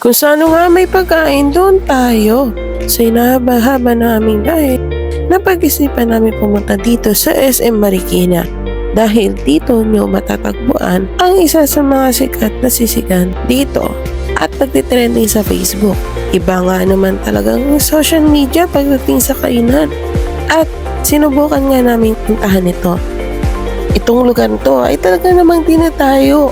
Kung saan nga may pagkain, doon tayo. Sa inahaba-haba namin dahil napag-isipan namin pumunta dito sa SM Marikina. Dahil dito nyo matatagpuan ang isa sa mga sikat na sisigan dito at nagtitrending sa Facebook. Iba nga naman talagang social media pagdating sa kainan. At sinubukan nga namin puntahan ito. Itong lugar to ay talaga namang tinatayo.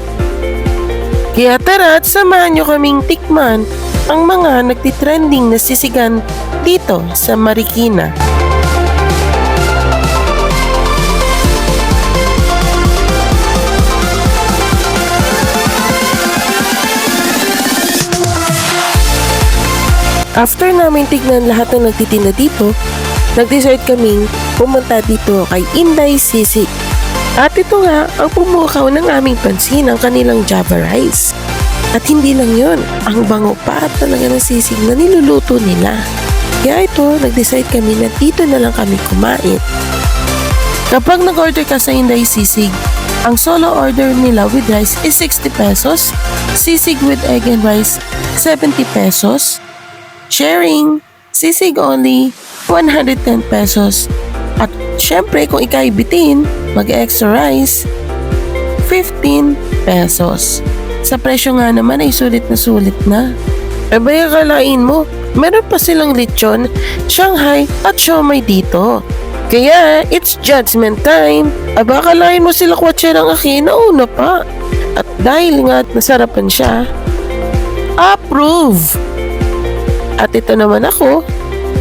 Kaya tara at samahan nyo kaming tikman ang mga nagtitrending na sisigan dito sa Marikina. After namin tignan lahat ng nagtitinda dito, nag-decide kaming pumunta dito kay Inday Sisig. At ito nga ang pumukaw ng aming pansin ang kanilang Java Rice. At hindi lang yon, ang bango pa at talaga ng sisig na niluluto nila. Kaya ito, nag-decide kami na dito na lang kami kumain. Kapag nag-order ka sa Inday Sisig, ang solo order nila with rice is 60 pesos, sisig with egg and rice 70 pesos, sharing, sisig only 110 pesos. At syempre kung ikay bitin, mag-extra rice, 15 pesos. Sa presyo nga naman ay sulit na sulit na. E ba kalain mo, meron pa silang lechon, Shanghai at siomay dito. Kaya, it's judgment time. Aba, kalain mo sila kwatsa ng akin, nauna pa. At dahil nga nasarapan siya, approve! At ito naman ako,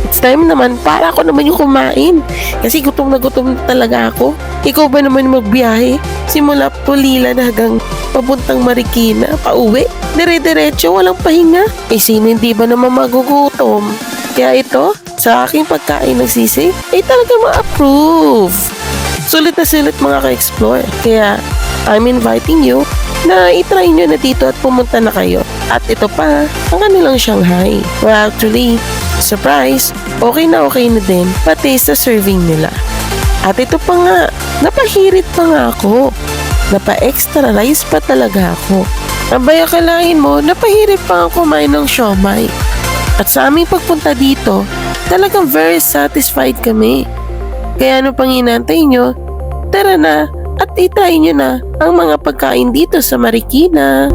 it's time naman para ako naman yung kumain. Kasi gutom na gutom talaga ako. Ikaw ba naman magbiyahe? Simula Pulila na hanggang papuntang Marikina, pauwi. Dire-diretso, walang pahinga. Eh sino hindi ba naman magugutom? Kaya ito, sa aking pagkain ng sisig, ay talaga ma-approve. Sulit na sulit mga ka-explore. Kaya, I'm inviting you na itry nyo na dito at pumunta na kayo. At ito pa, ang kanilang Shanghai. Well, actually, surprise, okay na okay na din, pati sa serving nila. At ito pa nga, napahirit pa nga ako. Napa-extra rice pa talaga ako. Abay akalain mo, napahirit pa ako kumain ng siomay. At sa aming pagpunta dito, talagang very satisfied kami. Kaya ano pang inantay nyo? Tara na at itry nyo na ang mga pagkain dito sa Marikina.